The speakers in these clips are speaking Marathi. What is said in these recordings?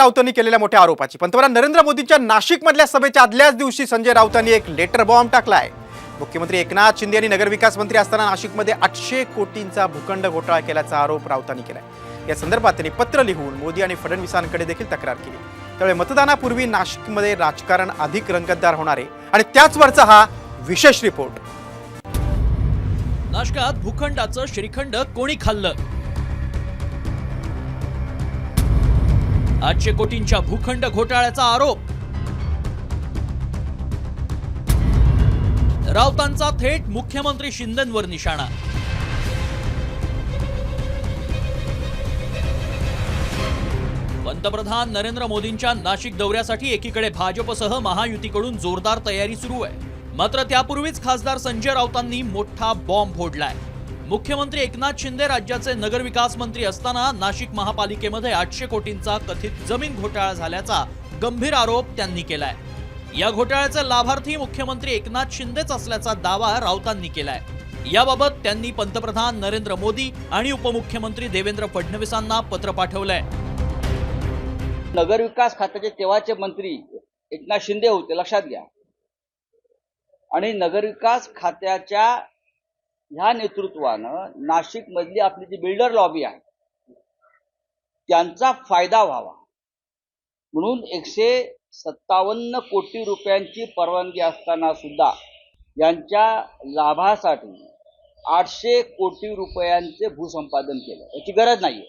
राऊतांनी केलेल्या मोठ्या आरोपाची. पंतप्रधान नरेंद्र मोदींच्या नाशिकमधल्या सभेच्या आदल्याच दिवशी संजय राऊतांनी एक लेटर बॉम्ब टाकलाय. मुख्यमंत्री एकनाथ शिंदे यांनी नगरविकास मंत्री असताना नाशिकमध्ये आठशे कोटींचा भूखंड घोटाळा केल्याचा आरोप राऊतांनी केलाय. या संदर्भात त्यांनी पत्र लिहून मोदी आणि फडणवीसांकडे देखील तक्रार केली. त्यामुळे मतदानापूर्वी नाशिकमध्ये राजकारण अधिक रंगतदार होणार आहे आणि त्याचवरचा हा विशेष रिपोर्ट. नाशकात भूखंडाचं श्रीखंड कोणी खाल्लं? आठशे कोटींच्या भूखंड घोटाळ्याचा आरोप. राऊतांचा थेट मुख्यमंत्री शिंदेंवर निशाणा. पंतप्रधान नरेंद्र मोदींच्या नाशिक दौऱ्यासाठी एकीकडे भाजपसह महायुतीकडून जोरदार तयारी सुरू आहे. मात्र त्यापूर्वीच खासदार संजय राऊतांनी मोठा बॉम्ब फोडलाय. मुख्यमंत्री एकनाथ शिंदे राज्याचे नगरविकास मंत्री असताना नाशिक महापालिकेमध्ये आठशे कोटींचा कथित जमीन घोटाळा झाल्याचा गंभीर आरोप त्यांनी केलाय. या घोटाळ्याचे लाभार्थी मुख्यमंत्री एकनाथ शिंदेच असल्याचा दावा राऊतांनी केलाय. याबाबत त्यांनी पंतप्रधान नरेंद्र मोदी आणि उपमुख्यमंत्री देवेंद्र फडणवीसांना पत्र पाठवलंय. नगरविकास खात्याचे तेव्हाचे मंत्री एकनाथ शिंदे होते लक्षात घ्या. आणि नगरविकास खात्याच्या ह्या नेतृत्वानं नाशिक मधली आपली जी बिल्डर लॉबी आहे त्यांचा फायदा व्हावा. म्हणून एकशे सत्तावन्न कोटी रुपयांची परवानगी असताना सुद्धा यांच्या लाभासाठी आठशे कोटी रुपयांचे भूसंपादन केलं. याची गरज नाहीये.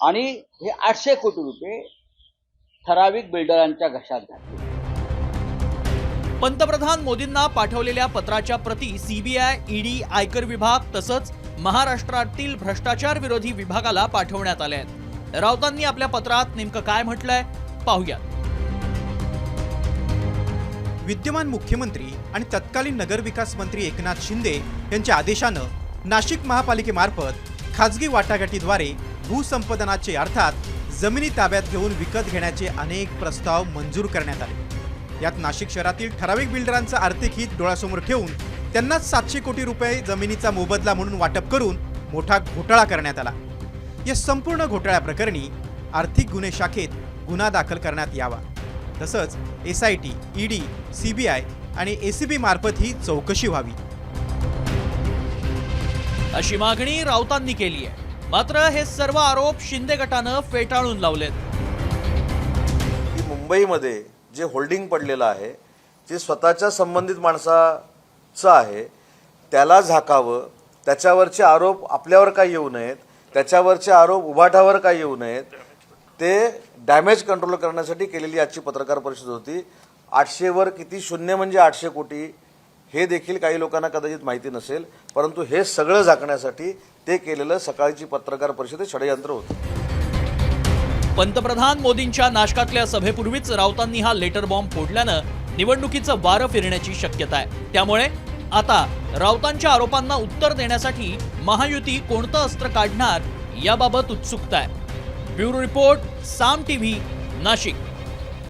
आणि हे आठशे कोटी रुपये ठराविक बिल्डरांच्या घशात घातले. पंतप्रधान मोदींना पाठवलेल्या पत्राच्या प्रती सीबीआय ईडी आयकर विभाग तसंच महाराष्ट्रातील भ्रष्टाचार विरोधी विभागाला पाठवण्यात आले आहेत. राऊतांनी आपल्या पत्रात नेमकं काय म्हटलंय? पाहूयात. विद्यमान मुख्यमंत्री आणि तत्कालीन नगरविकास मंत्री एकनाथ शिंदे यांच्या आदेशानं नाशिक महापालिकेमार्फत खाजगी वाटाघाटीद्वारे भूसंपादनाचे अर्थात जमिनी ताब्यात घेऊन विकत घेण्याचे अनेक प्रस्ताव मंजूर करण्यात आले. यात नाशिक शहरातील ठराविक बिल्डरांचं आर्थिक हित डोळ्यासमोर ठेवून त्यांनाच सातशे कोटी रुपये जमिनीचा मोबदला म्हणून वाटप करून मोठा घोटाळा करण्यात आला. या संपूर्ण घोटाळ्याप्रकरणी आर्थिक गुन्हे शाखेत गुन्हा दाखल करण्यात यावा. तसंच S I T ED CBI आणि एसीबी मार्फत ही चौकशी व्हावी. अशी मागणी राऊतांनी केली आहे. मात्र हे सर्व आरोप शिंदे गटानं फेटाळून लावलेत. मुंबईमध्ये जे होल्डिंग पडलेलं आहे जे स्वतःच्या संबंधित माणसाचं आहे त्याला झाकावं त्याच्यावरचे आरोप आपल्यावर काय येऊ नयेत त्याच्यावरचे आरोप उभाटावर काय येऊ नयेत ते डॅमेज कंट्रोल करण्यासाठी केलेली आजची पत्रकार परिषद होती. आठशेवर किती शून्य म्हणजे आठशे कोटी हे देखील काही लोकांना कदाचित माहिती नसेल परंतु हे सगळं झाकण्यासाठी ते केलेलं सकाळची पत्रकार परिषद षडयंत्र होतं. पंतप्रधान मोदींच्या नाशकातल्या सभेपूर्वीच राऊतांनी हा लेटर बॉम्ब फोडल्यानं निवडणुकीचं वारं फिरण्याची शक्यता आहे. त्यामुळे आता राऊतांच्या आरोपांना उत्तर देण्यासाठी महायुती कोणतं अस्त्र काढणार याबाबत उत्सुकता आहे. Bureau report Saam TV Nashik.